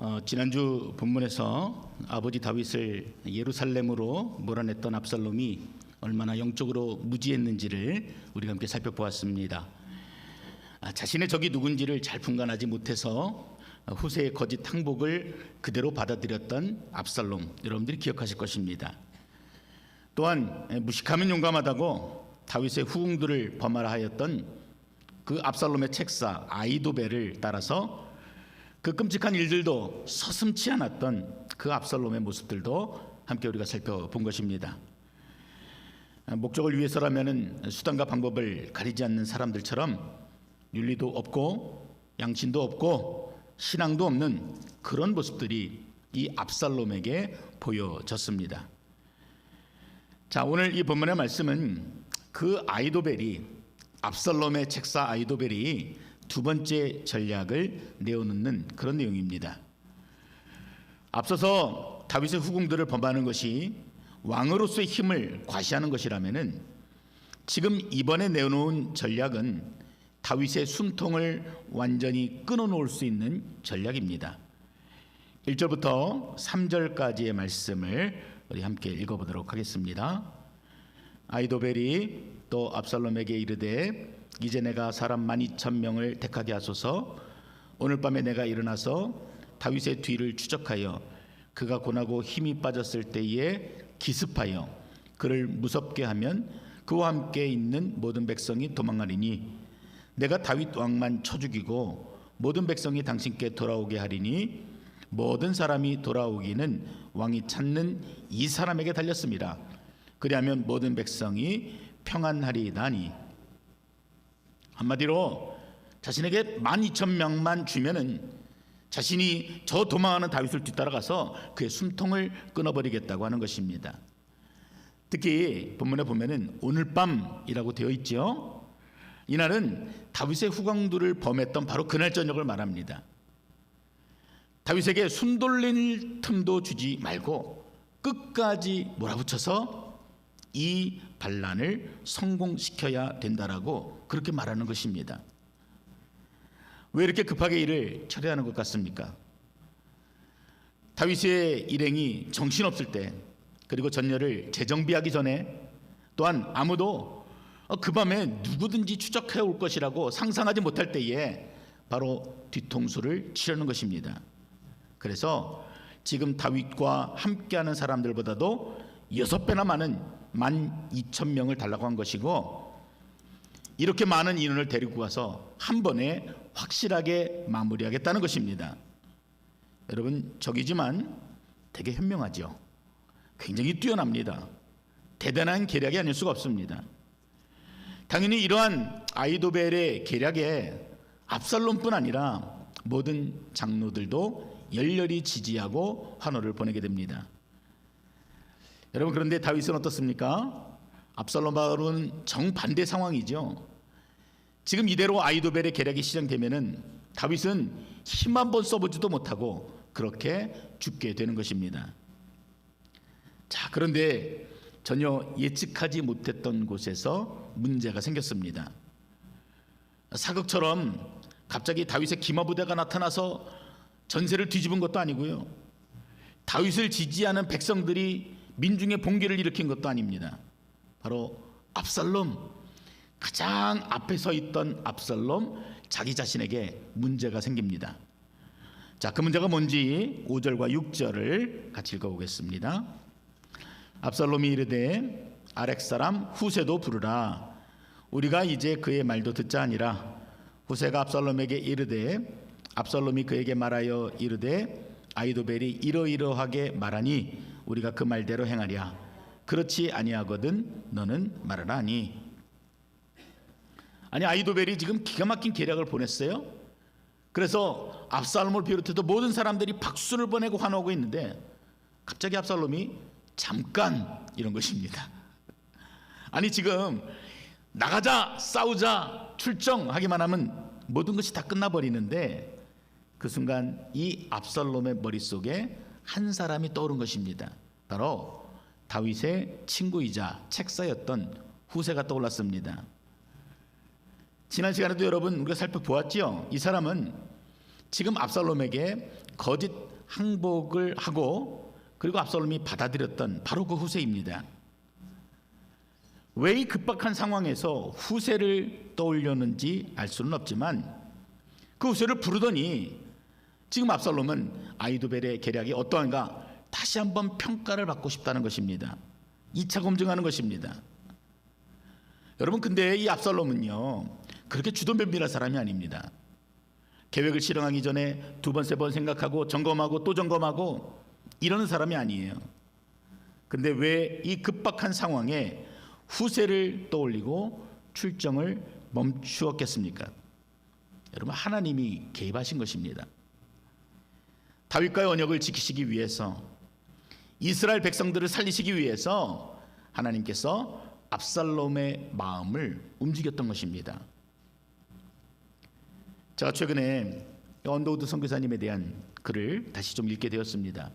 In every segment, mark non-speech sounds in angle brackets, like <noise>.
어, 지난주 본문에서 아버지 다윗을 예루살렘으로 몰아냈던 압살롬이 얼마나 영적으로 무지했는지를 우리가 함께 살펴보았습니다. 아, 자신의 적이 누군지를 잘 분간하지 못해서 후세의 거짓 항복을 그대로 받아들였던 압살롬 여러분들이 기억하실 것입니다. 또한 무식하면 용감하다고 다윗의 후궁들을 범하라 하였던 그 압살롬의 책사 아이도벨을 따라서 그 끔찍한 일들도 서슴치 않았던 그 압살롬의 모습들도 함께 우리가 살펴본 것입니다. 목적을 위해서라면은 수단과 방법을 가리지 않는 사람들처럼 윤리도 없고 양심도 없고 신앙도 없는 그런 모습들이 이 압살롬에게 보여졌습니다. 자, 오늘 이 본문의 말씀은 그 아이도벨이 압살롬의 책사 아이도벨이 두 번째 전략을 내어놓는 그런 내용입니다. 앞서서 다윗의 후궁들을 범하는 것이 왕으로서의 힘을 과시하는 것이라면은 지금 이번에 내어놓은 전략은 다윗의 숨통을 완전히 끊어놓을 수 있는 전략입니다. 1절부터 3절까지의 말씀을 우리 함께 읽어보도록 하겠습니다. 아이도벨이 또 압살롬에게 이르되 이제 내가 사람 만 이천 명을 택하게 하소서 오늘 밤에 내가 일어나서 다윗의 뒤를 추적하여 그가 고나고 힘이 빠졌을 때에 기습하여 그를 무섭게 하면 그와 함께 있는 모든 백성이 도망하리니 내가 다윗 왕만 쳐 죽이고 모든 백성이 당신께 돌아오게 하리니 모든 사람이 돌아오기는 왕이 찾는 이 사람에게 달렸습니다. 그리하면 모든 백성이 평안하리다니 한마디로 자신에게 만 이천 명만 주면은 자신이 저 도망하는 다윗을 뒤따라가서 그의 숨통을 끊어버리겠다고 하는 것입니다. 특히 본문에 보면은 오늘 밤이라고 되어 있죠. 이날은 다윗의 후광들을 범했던 바로 그날 저녁을 말합니다. 다윗에게 숨 돌릴 틈도 주지 말고 끝까지 몰아붙여서 이 반란을 성공시켜야 된다라고 그렇게 말하는 것입니다. 왜 이렇게 급하게 일을 처리하는 것 같습니까? 다윗의 일행이 정신없을 때 그리고 전열을 재정비하기 전에 또한 아무도 그 밤에 누구든지 추적해 올 것이라고 상상하지 못할 때에 바로 뒤통수를 치려는 것입니다. 그래서 지금 다윗과 함께하는 사람들보다도 여섯 배나 많은 만 이천 명을 달라고 한 것이고 이렇게 많은 인원을 데리고 가서 한 번에 확실하게 마무리하겠다는 것입니다. 여러분 적이지만 되게 현명하죠. 굉장히 뛰어납니다. 대단한 계략이 아닐 수가 없습니다. 당연히 이러한 아이도벨의 계략에 압살롬뿐 아니라 모든 장로들도 열렬히 지지하고 환호를 보내게 됩니다. 여러분 그런데 다윗은 어떻습니까? 압살롬하고는 정반대 상황이죠. 지금 이대로 아이도벨의 계략이 시작되면은 다윗은 힘 한 번 써보지도 못하고 그렇게 죽게 되는 것입니다. 자, 그런데 전혀 예측하지 못했던 곳에서 문제가 생겼습니다. 사극처럼 갑자기 다윗의 기마 부대가 나타나서 전세를 뒤집은 것도 아니고요. 다윗을 지지하는 백성들이 민중의 봉기를 일으킨 것도 아닙니다. 바로 압살롬 가장 앞에 서 있던 압살롬 자기 자신에게 문제가 생깁니다. 자, 그 문제가 뭔지 5절과 6절을 같이 읽어보겠습니다. 압살롬이 이르되 아렉 사람 후세도 부르라. 우리가 이제 그의 말도 듣자 하니라. 후세가 압살롬에게 이르되 압살롬이 그에게 말하여 이르되 아이도벨이 이러이러하게 말하니 우리가 그 말대로 행하랴. 그렇지 아니하거든 너는 말하라 하니. 아니 아이도벨이 지금 기가 막힌 계략을 보냈어요. 그래서 압살롬을 비롯해서 모든 사람들이 박수를 보내고 환호하고 있는데 갑자기 압살롬이 잠깐 이런 것입니다. 아니 지금 나가자 싸우자 출정하기만 하면 모든 것이 다 끝나버리는데 그 순간 이 압살롬의 머릿속에 한 사람이 떠오른 것입니다. 바로 다윗의 친구이자 책사였던 후세가 떠올랐습니다. 지난 시간에도 여러분 우리가 살펴보았지요. 이 사람은 지금 압살롬에게 거짓 항복을 하고 그리고 압살롬이 받아들였던 바로 그 후세입니다. 왜 이 급박한 상황에서 후세를 떠올렸는지 알 수는 없지만 그 후세를 부르더니 지금 압살롬은 아이도벨의 계략이 어떠한가 다시 한번 평가를 받고 싶다는 것입니다. 2차 검증하는 것입니다. 여러분 근데 이 압살롬은요 그렇게 주도면밀한 사람이 아닙니다. 계획을 실행하기 전에 두 번 세 번 생각하고 점검하고 또 점검하고 이러는 사람이 아니에요. 근데 왜 이 급박한 상황에 후세를 떠올리고 출정을 멈추었겠습니까? 여러분 하나님이 개입하신 것입니다. 다윗과의 언약을 지키시기 위해서 이스라엘 백성들을 살리시기 위해서 하나님께서 압살롬의 마음을 움직였던 것입니다. 제가 최근에 언더우드 선교사님에 대한 글을 다시 좀 읽게 되었습니다.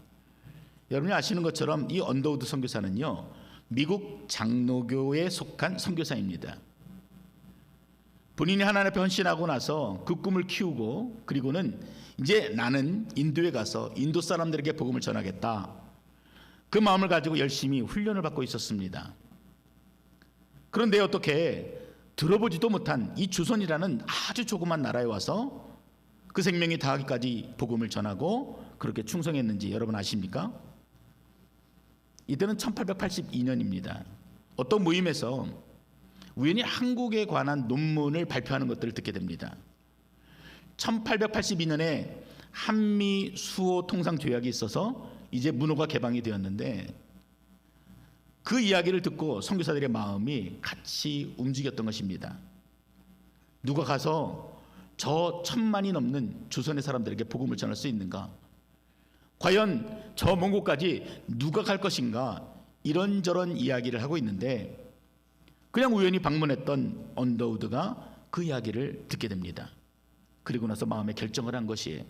여러분이 아시는 것처럼 이 언더우드 선교사는요 미국 장로교에 속한 선교사입니다. 본인이 하나님 앞에 헌신하고 나서 그 꿈을 키우고 그리고는 이제 나는 인도에 가서 인도 사람들에게 복음을 전하겠다. 그 마음을 가지고 열심히 훈련을 받고 있었습니다. 그런데 어떻게 들어보지도 못한 이 주선이라는 아주 조그만 나라에 와서 그 생명이 다하기까지 복음을 전하고 그렇게 충성했는지 여러분 아십니까? 이때는 1882년입니다. 어떤 모임에서 우연히 한국에 관한 논문을 발표하는 것들을 듣게 됩니다. 1882년에 한미 수호 통상 조약이 있어서 이제 문호가 개방이 되었는데 그 이야기를 듣고 선교사들의 마음이 같이 움직였던 것입니다. 누가 가서 저 천만이 넘는 조선의 사람들에게 복음을 전할 수 있는가? 과연 저 먼 곳까지 누가 갈 것인가? 이런저런 이야기를 하고 있는데 그냥 우연히 방문했던 언더우드가 그 이야기를 듣게 됩니다. 그리고 나서 마음에 결정을 한 것이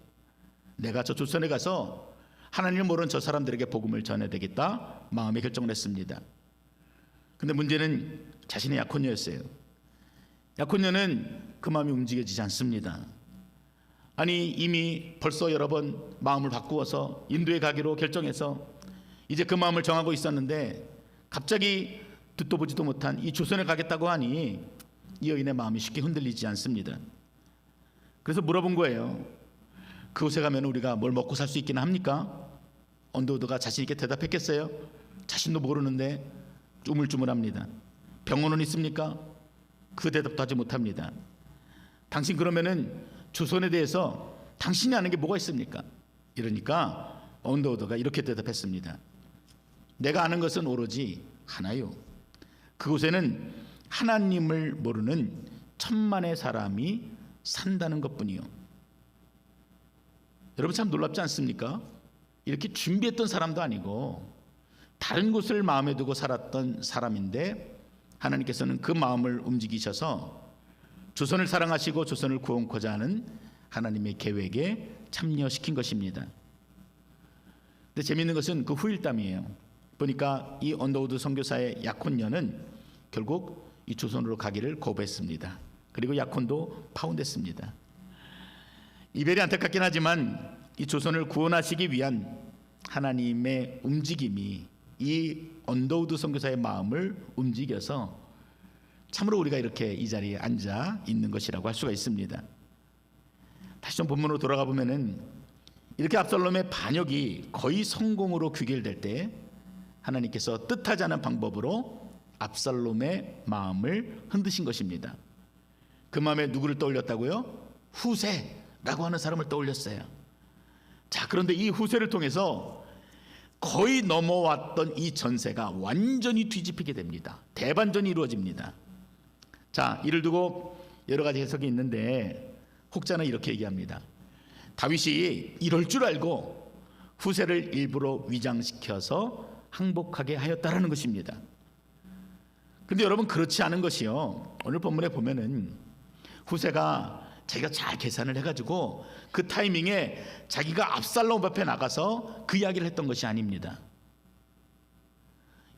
내가 저 조선에 가서 하나님을 모르는 저 사람들에게 복음을 전해야 되겠다 마음에 결정을 했습니다. 근데 문제는 자신의 약혼녀였어요. 약혼녀는 그 마음이 움직여지지 않습니다. 아니 이미 벌써 여러 번 마음을 바꾸어서 인도에 가기로 결정해서 이제 그 마음을 정하고 있었는데 갑자기 듣도 보지도 못한 이 조선에 가겠다고 하니 이 여인의 마음이 쉽게 흔들리지 않습니다. 그래서 물어본 거예요. 그곳에 가면 우리가 뭘 먹고 살 수 있기는 합니까? 언더우드가 자신 있게 대답했겠어요? 자신도 모르는데 우물쭈물합니다. 병원은 있습니까? 그 대답도 하지 못합니다. 당신 그러면은 조선에 대해서 당신이 아는 게 뭐가 있습니까? 이러니까 언더우드가 이렇게 대답했습니다. 내가 아는 것은 오로지 하나요. 그곳에는 하나님을 모르는 천만의 사람이 산다는 것뿐이요. 여러분 참 놀랍지 않습니까? 이렇게 준비했던 사람도 아니고 다른 곳을 마음에 두고 살았던 사람인데 하나님께서는 그 마음을 움직이셔서 조선을 사랑하시고 조선을 구원코자 하는 하나님의 계획에 참여시킨 것입니다. 근데 재미있는 것은 그 후일담이에요. 보니까 이 언더우드 선교사의 약혼녀는 결국 이 조선으로 가기를 거부했습니다. 그리고 약혼도 파혼됐습니다. 이별이 안타깝긴 하지만 이 조선을 구원하시기 위한 하나님의 움직임이 이 언더우드 선교사의 마음을 움직여서 참으로 우리가 이렇게 이 자리에 앉아 있는 것이라고 할 수가 있습니다. 다시 좀 본문으로 돌아가 보면은 이렇게 압살롬의 반역이 거의 성공으로 귀결될 때 하나님께서 뜻하지 않은 방법으로 압살롬의 마음을 흔드신 것입니다. 그 마음에 누구를 떠올렸다고요? 후세라고 하는 사람을 떠올렸어요. 자, 그런데 이 후세를 통해서 거의 넘어왔던 이 전세가 완전히 뒤집히게 됩니다. 대반전이 이루어집니다. 자, 이를 두고 여러 가지 해석이 있는데 혹자는 이렇게 얘기합니다. 다윗이 이럴 줄 알고 후세를 일부러 위장시켜서 항복하게 하였다라는 것입니다. 근데 여러분 그렇지 않은 것이요. 오늘 본문에 보면은 후세가 자기가 잘 계산을 해가지고 그 타이밍에 자기가 압살롬 앞에 나가서 그 이야기를 했던 것이 아닙니다.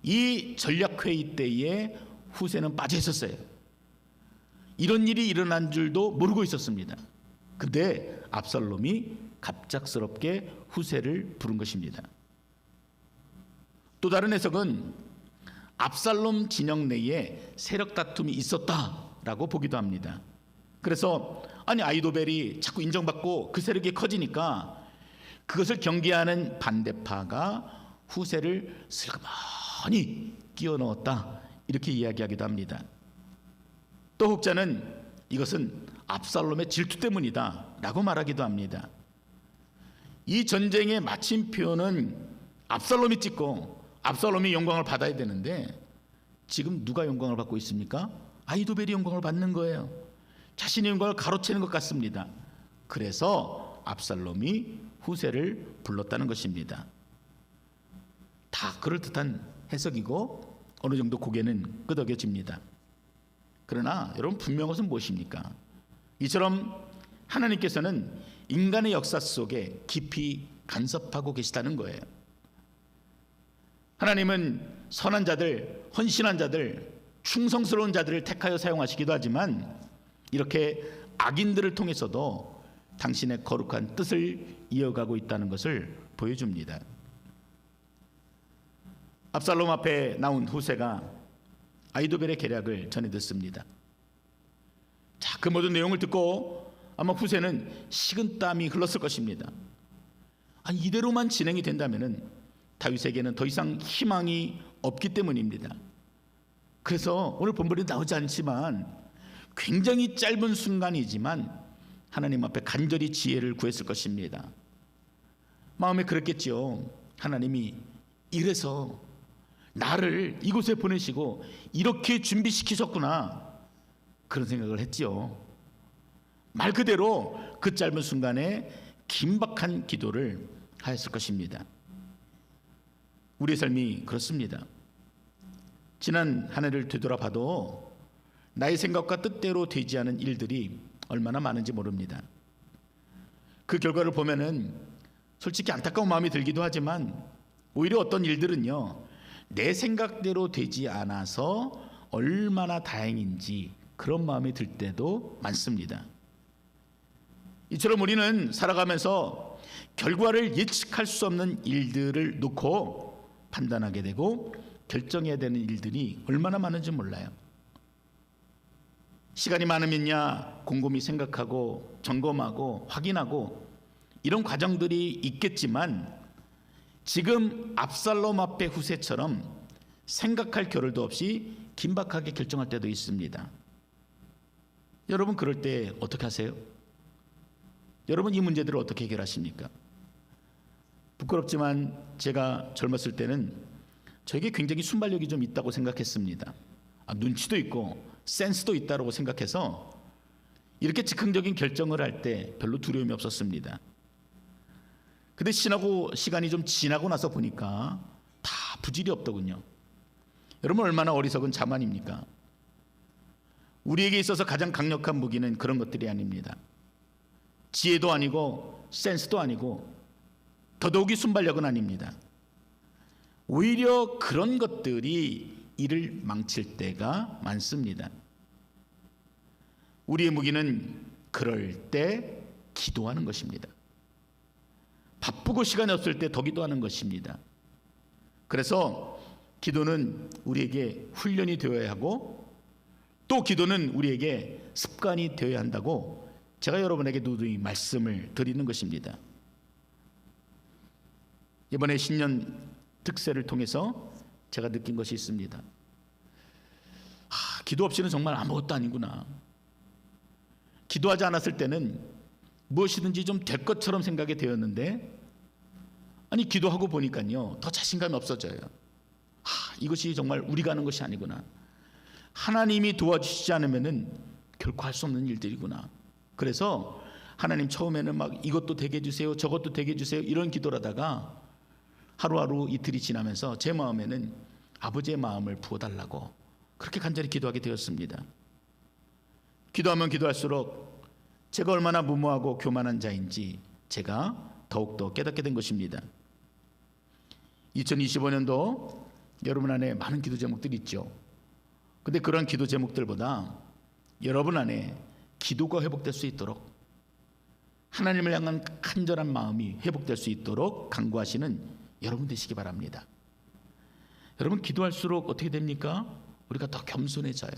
이 전략회의 때에 후세는 빠져 있었어요. 이런 일이 일어난 줄도 모르고 있었습니다. 근데 압살롬이 갑작스럽게 후세를 부른 것입니다. 또 다른 해석은 압살롬 진영 내에 세력 다툼이 있었다라고 보기도 합니다. 그래서 아니 아이도벨이 자꾸 인정받고 그 세력이 커지니까 그것을 경계하는 반대파가 후세를 슬그머니 끼워 넣었다 이렇게 이야기하기도 합니다. 또 혹자는 이것은 압살롬의 질투 때문이다 라고 말하기도 합니다. 이 전쟁의 마침표는 압살롬이 찍고 압살롬이 영광을 받아야 되는데 지금 누가 영광을 받고 있습니까? 아이도벨이 영광을 받는 거예요. 자신의 영광을 가로채는 것 같습니다. 그래서 압살롬이 후세를 불렀다는 것입니다. 다 그럴듯한 해석이고 어느 정도 고개는 끄덕여집니다. 그러나 여러분 분명한 것은 무엇입니까? 이처럼 하나님께서는 인간의 역사 속에 깊이 간섭하고 계시다는 거예요. 하나님은 선한 자들, 헌신한 자들, 충성스러운 자들을 택하여 사용하시기도 하지만 이렇게 악인들을 통해서도 당신의 거룩한 뜻을 이어가고 있다는 것을 보여줍니다. 압살롬 앞에 나온 후세가 아이도벨의 계략을 전해 듣습니다. 자, 그 모든 내용을 듣고 아마 후세는 식은 땀이 흘렀을 것입니다. 아니, 이대로만 진행이 된다면은 다윗에게는 더 이상 희망이 없기 때문입니다. 그래서 오늘 본문에 나오지 않지만 굉장히 짧은 순간이지만 하나님 앞에 간절히 지혜를 구했을 것입니다. 마음에 그랬겠지요. 하나님이 이래서 나를 이곳에 보내시고 이렇게 준비시키셨구나. 그런 생각을 했지요. 말 그대로 그 짧은 순간에 긴박한 기도를 하였을 것입니다. 우리의 삶이 그렇습니다. 지난 한 해를 되돌아봐도 나의 생각과 뜻대로 되지 않은 일들이 얼마나 많은지 모릅니다. 그 결과를 보면은 솔직히 안타까운 마음이 들기도 하지만 오히려 어떤 일들은요 내 생각대로 되지 않아서 얼마나 다행인지 그런 마음이 들 때도 많습니다. 이처럼 우리는 살아가면서 결과를 예측할 수 없는 일들을 놓고 판단하게 되고 결정해야 되는 일들이 얼마나 많은지 몰라요. 시간이 많으면야 곰곰이 생각하고 점검하고 확인하고 이런 과정들이 있겠지만 지금 압살롬 앞에 후세처럼 생각할 겨를도 없이 긴박하게 결정할 때도 있습니다. 여러분 그럴 때 어떻게 하세요? 여러분 이 문제들을 어떻게 해결하십니까? 부끄럽지만 제가 젊었을 때는 저에게 굉장히 순발력이 좀 있다고 생각했습니다. 아, 눈치도 있고 센스도 있다고 생각해서 이렇게 즉흥적인 결정을 할 때 별로 두려움이 없었습니다. 근데 지나고 시간이 좀 지나고 나서 보니까 다 부질이 없더군요. 여러분 얼마나 어리석은 자만입니까? 우리에게 있어서 가장 강력한 무기는 그런 것들이 아닙니다. 지혜도 아니고 센스도 아니고 더더욱이 순발력은 아닙니다. 오히려 그런 것들이 일을 망칠 때가 많습니다. 우리의 무기는 그럴 때 기도하는 것입니다. 바쁘고 시간이 없을 때 더 기도하는 것입니다. 그래서 기도는 우리에게 훈련이 되어야 하고 또 기도는 우리에게 습관이 되어야 한다고 제가 여러분에게 누누이 말씀을 드리는 것입니다. 이번에 신년 특세를 통해서 제가 느낀 것이 있습니다. 아, 기도 없이는 정말 아무것도 아니구나. 기도하지 않았을 때는 무엇이든지 좀 될 것처럼 생각이 되었는데 아니 기도하고 보니까요 더 자신감이 없어져요. 아, 이것이 정말 우리가 하는 것이 아니구나. 하나님이 도와주시지 않으면은 결코 할 수 없는 일들이구나. 그래서 하나님 처음에는 막 이것도 되게 해주세요, 저것도 되게 해주세요 이런 기도를 하다가 하루하루 이틀이 지나면서 제 마음에는 아버지의 마음을 부어달라고 그렇게 간절히 기도하게 되었습니다. 기도하면 기도할수록 제가 얼마나 무모하고 교만한 자인지 제가 더욱더 깨닫게 된 것입니다. 2025년도 여러분 안에 많은 기도 제목들이 있죠. 근데 그런 기도 제목들보다 여러분 안에 기도가 회복될 수 있도록 하나님을 향한 간절한 마음이 회복될 수 있도록 강구하시는 여러분 되시기 바랍니다. 여러분 기도할수록 어떻게 됩니까? 우리가 더 겸손해져요.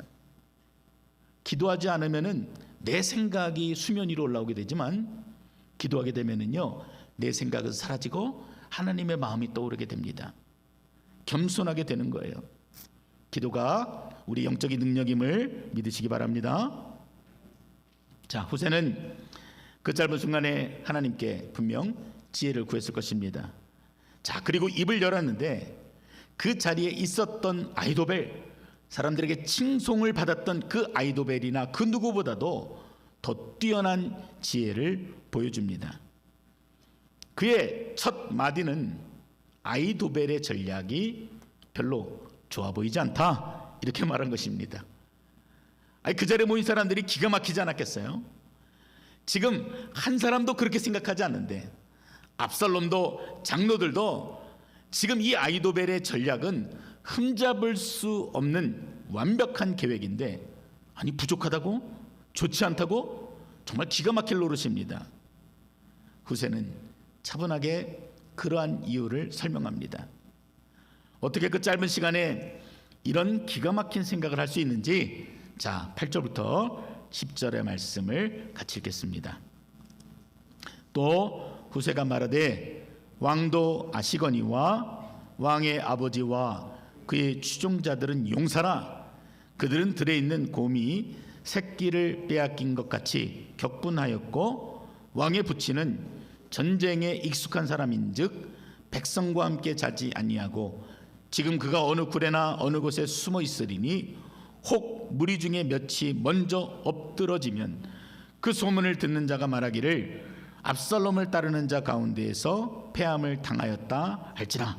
기도하지 않으면은 내 생각이 수면 위로 올라오게 되지만 기도하게 되면은요 내 생각은 사라지고 하나님의 마음이 떠오르게 됩니다. 겸손하게 되는 거예요. 기도가 우리 영적인 능력임을 믿으시기 바랍니다. 자, 후세는 그 짧은 순간에 하나님께 분명 지혜를 구했을 것입니다. 자, 그리고 입을 열었는데 그 자리에 있었던 아이도벨 사람들에게 칭송을 받았던 그 아이도벨이나 그 누구보다도 더 뛰어난 지혜를 보여줍니다. 그의 첫 마디는 아이도벨의 전략이 별로 좋아 보이지 않다 이렇게 말한 것입니다. 아니 그 자리에 모인 사람들이 기가 막히지 않았겠어요? 지금 한 사람도 그렇게 생각하지 않는데 압살롬도 장로들도 지금 이 아이도벨의 전략은 흠잡을 수 없는 완벽한 계획인데 아니 부족하다고 좋지 않다고 정말 기가 막힐 노릇입니다. 후세는 차분하게 그러한 이유를 설명합니다. 어떻게 그 짧은 시간에 이런 기가 막힌 생각을 할 수 있는지 자 8절부터 10절의 말씀을 같이 읽겠습니다. 또 후세가 말하되 왕도 아시거니와 왕의 아버지와 그의 추종자들은 용사라. 그들은 들에 있는 곰이 새끼를 빼앗긴 것 같이 격분하였고 왕의 부친은 전쟁에 익숙한 사람인즉 백성과 함께 자지 아니하고 지금 그가 어느 굴에나 어느 곳에 숨어 있으리니 혹 무리 중에 몇이 먼저 엎드러지면 그 소문을 듣는 자가 말하기를 압살롬을 따르는 자 가운데에서 패함을 당하였다 할지라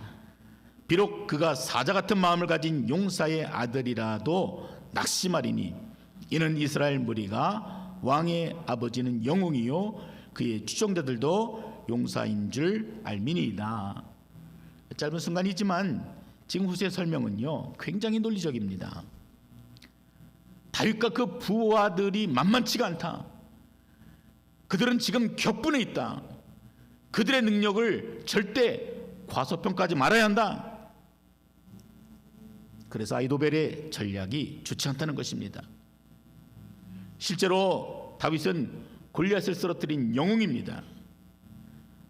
비록 그가 사자 같은 마음을 가진 용사의 아들이라도 낙심하리니 이는 이스라엘 무리가 왕의 아버지는 영웅이요 그의 추종자들도 용사인 줄 알미니이다. 짧은 순간이지만 지금 후세 설명은요 굉장히 논리적입니다. 다윗과 그 부하들이 만만치가 않다. 그들은 지금 격분해 있다. 그들의 능력을 절대 과소평가하지 말아야 한다. 그래서 아이도벨의 전략이 좋지 않다는 것입니다. 실제로 다윗은 골리앗을 쓰러뜨린 영웅입니다.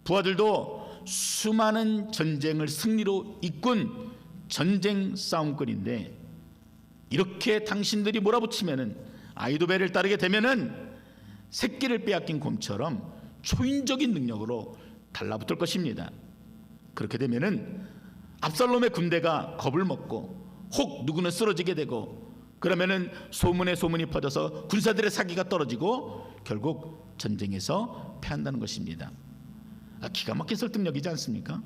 부하들도 수많은 전쟁을 승리로 이끈 전쟁 싸움꾼인데 이렇게 당신들이 몰아붙이면은 아이도벨을 따르게 되면은 새끼를 빼앗긴 곰처럼 초인적인 능력으로 달라붙을 것입니다. 그렇게 되면은 압살롬의 군대가 겁을 먹고 혹 누구는 쓰러지게 되고 그러면은 소문에 소문이 퍼져서 군사들의 사기가 떨어지고 결국 전쟁에서 패한다는 것입니다. 아, 기가 막힌 설득력이지 않습니까?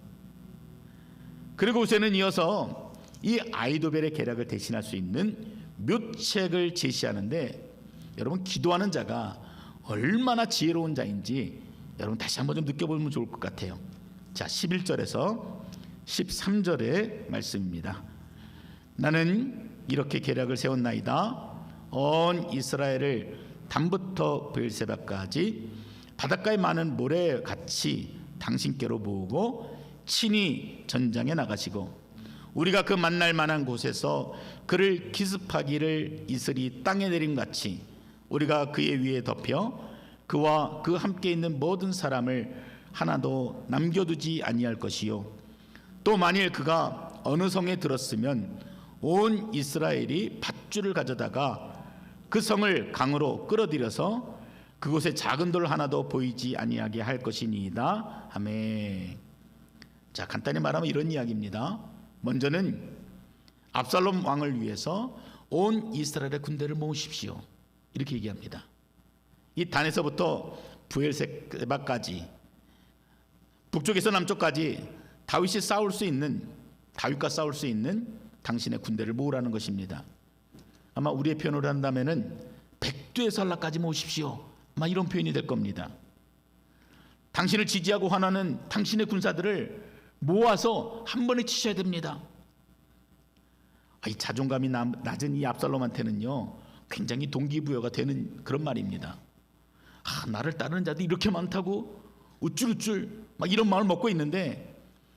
그리고 우세는 이어서 이 아이도벨의 계략을 대신할 수 있는 묘책을 제시하는데 여러분 기도하는 자가 얼마나 지혜로운 자인지 여러분 다시 한번 좀 느껴보면 좋을 것 같아요. 자, 11절에서 13절의 말씀입니다. 나는 이렇게 계략을 세웠나이다. 온 이스라엘을 담부터 베일세바까지 바닷가에 많은 모래 같이 당신께로 모으고 친히 전장에 나가시고 우리가 그 만날 만한 곳에서 그를 기습하기를 이슬이 땅에 내린 같이 우리가 그의 위에 덮여 그와 그 함께 있는 모든 사람을 하나도 남겨두지 아니할 것이요 또 만일 그가 어느 성에 들었으면 온 이스라엘이 밧줄을 가져다가 그 성을 강으로 끌어들여서 그곳에 작은 돌 하나도 보이지 아니하게 할 것이니이다. 아멘. 자, 간단히 말하면 이런 이야기입니다. 먼저는 압살롬 왕을 위해서 온 이스라엘의 군대를 모으십시오. 이렇게 얘기합니다. 이 단에서부터 부엘세바까지 북쪽에서 남쪽까지 다윗이 싸울 수 있는 다윗과 싸울 수 있는 당신의 군대를 모으라는 것입니다. 아마 우리의 표현으로 한다면은 백두의 설라까지 모으십시오. 아마 이런 표현이 될 겁니다. 당신을 지지하고 환하는 당신의 군사들을 모아서 한 번에 치셔야 됩니다. 아, 이 자존감이 낮은 이 압살롬한테는요 굉장히 동기부여가 되는 그런 말입니다. 아, 아, 나를 따르는 자들이 이렇게 많다고 우쭐우쭐 막 이런 마음을 먹고 있는데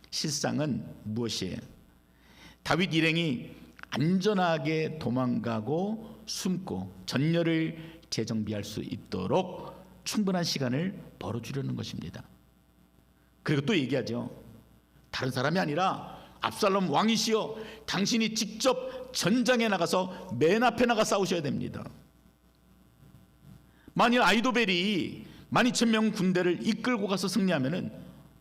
실상은 무엇이에요? 다윗 일행이 안전하게 도망가고 숨고 전열을 재정비할 수 있도록 충분한 시간을 벌어주려는 것입니다. 그리고 또 얘기하죠. 다른 사람이 아니라 압살롬 왕이시여 당신이 직접 전장에 나가서 맨 앞에 나가 싸우셔야 됩니다. 만일 아이도벨이 12,000명 군대를 이끌고 가서 승리하면은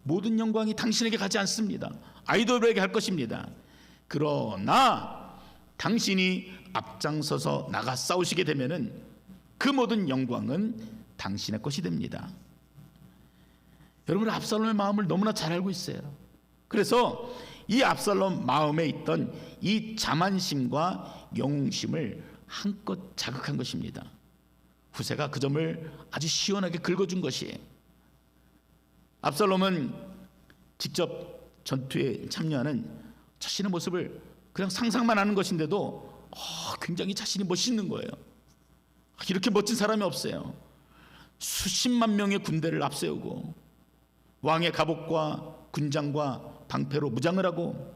모든 영광이 당신에게 가지 않습니다. 아이도벨에게 할 것입니다. 그러나 당신이 앞장서서 나가 싸우시게 되면은 그 모든 영광은 당신의 것이 됩니다. 여러분 압살롬의 마음을 너무나 잘 알고 있어요. 그래서 이 압살롬 마음에 있던 이 자만심과 영웅심을 한껏 자극한 것입니다. 후세가 그 점을 아주 시원하게 긁어준 것이에요. 압살롬은 직접 전투에 참여하는 자신의 모습을 그냥 상상만 하는 것인데도 어, 굉장히 자신이 멋있는 거예요. 이렇게 멋진 사람이 없어요. 수십만 명의 군대를 앞세우고 왕의 갑옷과 군장과 방패로 무장을 하고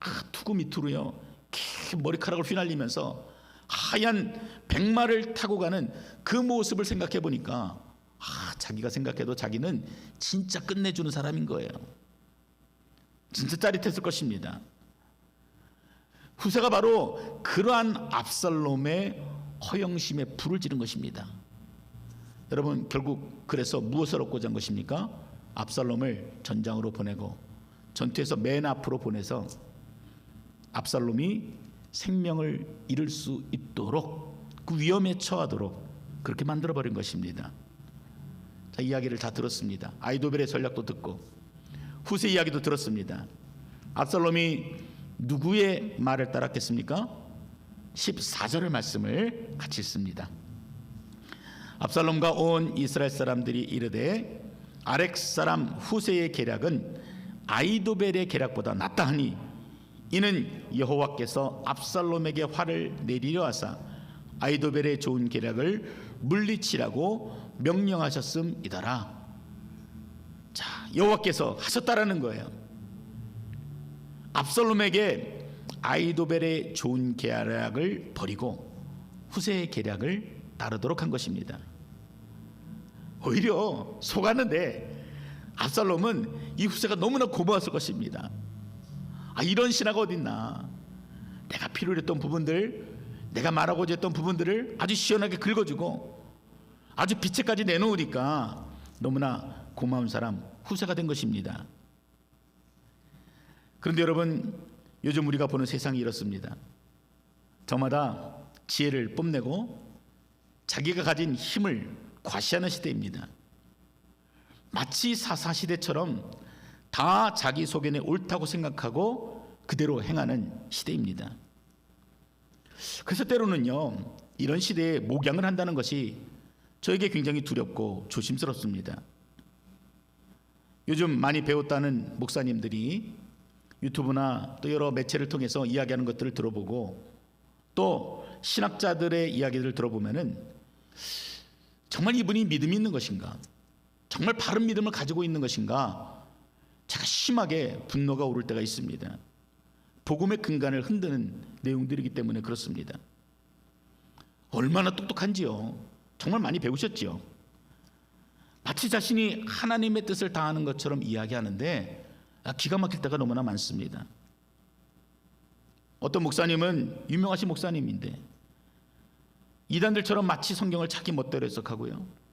아, 투구 밑으로요 긴 머리카락을 휘날리면서 하얀 백마를 타고 가는 그 모습을 생각해 보니까 아, 자기가 생각해도 자기는 진짜 끝내주는 사람인 거예요. 진짜 짜릿했을 것입니다. 후세가 바로 그러한 압살롬의 허영심에 불을 지른 것입니다. 여러분 결국 그래서 무엇을 얻고자 한 것입니까? 압살롬을 전장으로 보내고 전투에서 맨 앞으로 보내서 압살롬이 생명을 잃을 수 있도록 그 위험에 처하도록 그렇게 만들어 버린 것입니다. 자, 이야기를 다 들었습니다. 아이도벨의 전략도 듣고 후세 이야기도 들었습니다. 압살롬이 누구의 말을 따랐겠습니까? 14절의 말씀을 같이 읽습니다. 압살롬과 온 이스라엘 사람들이 이르되 아렉 사람 후세의 계략은 아이도벨의 계략보다 낫다 하니 이는 여호와께서 압살롬에게 화를 내리려 하사 아이도벨의 좋은 계략을 물리치라고 명령하셨음이더라. 자, 여호와께서 하셨다라는 거예요. 압살롬에게 아이도벨의 좋은 계략을 버리고 후세의 계략을 따르도록 한 것입니다. 오히려 속았는데 압살롬은 이 후세가 너무나 고마웠을 것입니다. 아 이런 신하가 어딨나? 내가 필요로 했던 부분들, 내가 말하고자 했던 부분들을 아주 시원하게 긁어주고 아주 빛에까지 내놓으니까 너무나 고마운 사람 후세가 된 것입니다. 그런데 여러분 요즘 우리가 보는 세상이 이렇습니다. 저마다 지혜를 뽐내고 자기가 가진 힘을 과시하는 시대입니다. 마치 사사시대처럼 다 자기 소견에 옳다고 생각하고 그대로 행하는 시대입니다. 그래서 때로는요, 이런 시대에 목양을 한다는 것이 저에게 굉장히 두렵고 조심스럽습니다. 요즘 많이 배웠다는 목사님들이 유튜브나 또 여러 매체를 통해서 이야기하는 것들을 들어보고 또 신학자들의 이야기들을 들어보면은 정말 이분이 믿음이 있는 것인가? 정말 바른 믿음을 가지고 있는 것인가? 제가 심하게 분노가 오를 때가 있습니다. 복음의 근간을 흔드는 내용들이기 때문에 그렇습니다. 얼마나 똑똑한지요. 정말 많이 배우셨지요. 마치 자신이 하나님의 뜻을 다하는 것처럼 이야기하는데 아, 기가 막힐 때가 너무나 많습니다. 어떤 목사님은 유명하신 목사님인데 이단들처럼 마치 성경을 자기 멋대로 해석하고요.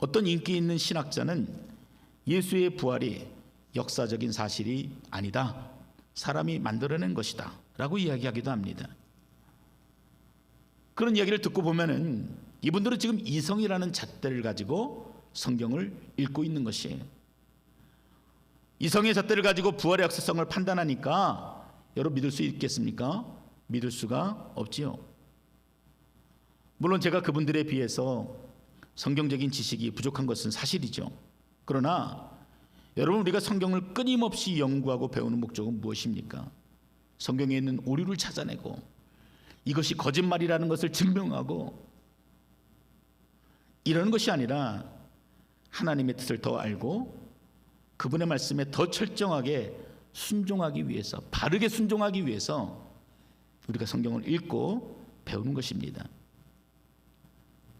어떤 인기 있는 신학자는 예수의 부활이 역사적인 사실이 아니다. 사람이 만들어낸 것이다. 라고 이야기하기도 합니다. 그런 이야기를 듣고 보면은 이분들은 지금 이성이라는 잣대를 가지고 성경을 읽고 있는 것이에요. 이성의 잣대를 가지고 부활의 역사성을 판단하니까 여러분 믿을 수 있겠습니까? 믿을 수가 없지요. 물론 제가 그분들에 비해서 성경적인 지식이 부족한 것은 사실이죠. 그러나 여러분 우리가 성경을 끊임없이 연구하고 배우는 목적은 무엇입니까? 성경에 있는 오류를 찾아내고 이것이 거짓말이라는 것을 증명하고 이러는 것이 아니라 하나님의 뜻을 더 알고 그분의 말씀에 더 철저하게 순종하기 위해서 바르게 순종하기 위해서 우리가 성경을 읽고 배우는 것입니다.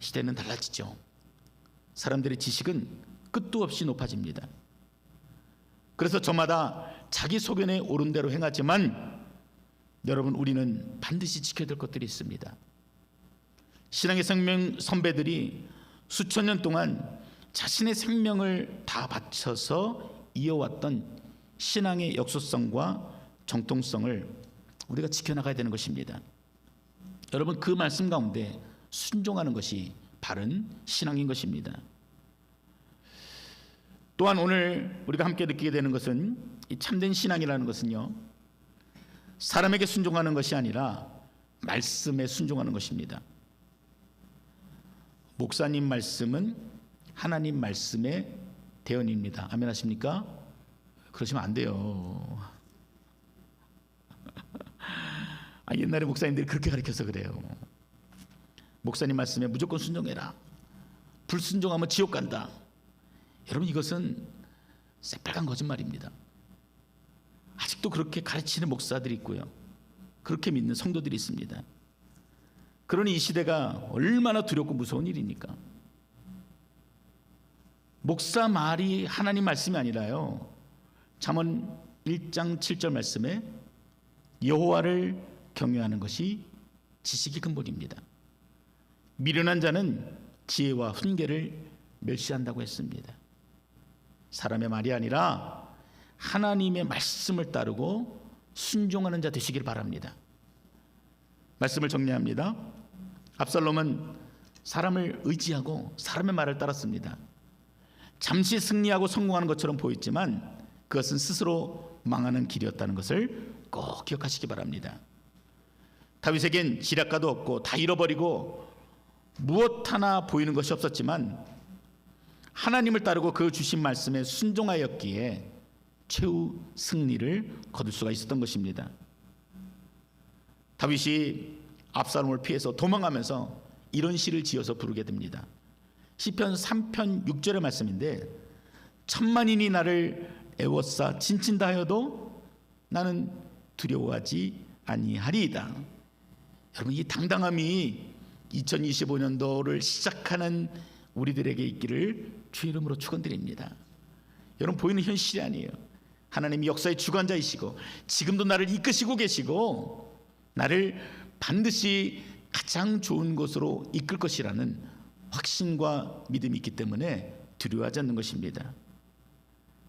시대는 달라지죠. 사람들의 지식은 끝도 없이 높아집니다. 그래서 저마다 자기 소견에 옳은 대로 행하지만 여러분 우리는 반드시 지켜야 될 것들이 있습니다. 신앙의 생명 선배들이 수천 년 동안 자신의 생명을 다 바쳐서 이어왔던 신앙의 역소성과 정통성을 우리가 지켜나가야 되는 것입니다. 여러분 그 말씀 가운데 순종하는 것이 바른 신앙인 것입니다. 또한 오늘 우리가 함께 느끼게 되는 것은 이 참된 신앙이라는 것은요 사람에게 순종하는 것이 아니라 말씀에 순종하는 것입니다. 목사님 말씀은 하나님 말씀의 대언입니다. 아멘 하십니까? 그러시면 안 돼요. <laughs> 아, 옛날에 목사님들이 그렇게 가르쳐서 그래요. 목사님 말씀에 무조건 순종해라. 불순종하면 지옥 간다. 여러분 이것은 새빨간 거짓말입니다. 아직도 그렇게 가르치는 목사들이 있고요. 그렇게 믿는 성도들이 있습니다. 그러니 이 시대가 얼마나 두렵고 무서운 일입니까? 목사 말이 하나님 말씀이 아니라요. 잠언 1장 7절 말씀에 여호와를 경외하는 것이 지식의 근본입니다. 미련한 자는 지혜와 훈계를 멸시한다고 했습니다. 사람의 말이 아니라 하나님의 말씀을 따르고 순종하는 자 되시길 바랍니다. 말씀을 정리합니다. 압살롬은 사람을 의지하고 사람의 말을 따랐습니다. 잠시 승리하고 성공하는 것처럼 보였지만 그것은 스스로 망하는 길이었다는 것을 꼭 기억하시기 바랍니다. 다윗에겐 지략가도 없고 다 잃어버리고 무엇 하나 보이는 것이 없었지만 하나님을 따르고 그 주신 말씀에 순종하였기에 최후 승리를 거둘 수가 있었던 것입니다. 다윗이 압살롬을 피해서 도망하면서 이런 시를 지어서 부르게 됩니다. 시편 3편 6절의 말씀인데 천만인이 나를 애워싸 진친다 하여도 나는 두려워하지 아니하리이다. 여러분 이 당당함이 2025년도를 시작하는 우리들에게 있기를 주 이름으로 축원드립니다. 여러분 보이는 현실이 아니에요. 하나님이 역사의 주관자이시고 지금도 나를 이끄시고 계시고 나를 반드시 가장 좋은 곳으로 이끌 것이라는 확신과 믿음이 있기 때문에 두려워하지 않는 것입니다.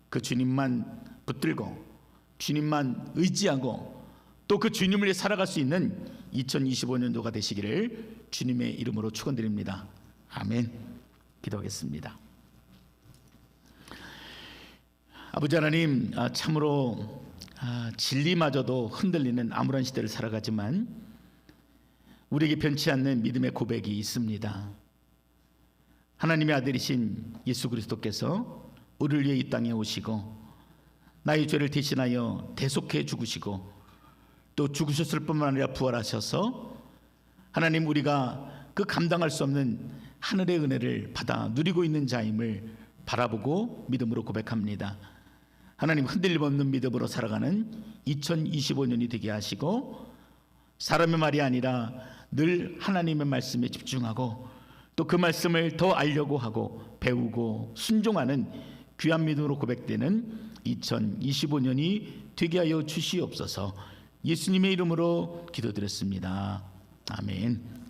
그 주님만 붙들고 주님만 의지하고 또 그 주님을 살아갈 수 있는 2025년도가 되시기를 주님의 이름으로 축원드립니다. 아멘. 기도하겠습니다. 아버지 하나님 아, 참으로 아, 진리마저도 흔들리는 암울한 시대를 살아가지만 우리에게 변치 않는 믿음의 고백이 있습니다. 하나님의 아들이신 예수 그리스도께서 우리를 위해 이 땅에 오시고 나의 죄를 대신하여 대속해 죽으시고 또 죽으셨을 뿐만 아니라 부활하셔서 하나님 우리가 그 감당할 수 없는 하늘의 은혜를 받아 누리고 있는 자임을 바라보고 믿음으로 고백합니다. 하나님 흔들림 없는 믿음으로 살아가는 2025년이 되게 하시고 사람의 말이 아니라 늘 하나님의 말씀에 집중하고 또 그 말씀을 더 알려고 하고 배우고 순종하는 귀한 믿음으로 고백되는 2025년이 되게 하여 주시옵소서 예수님의 이름으로 기도드렸습니다. 아멘.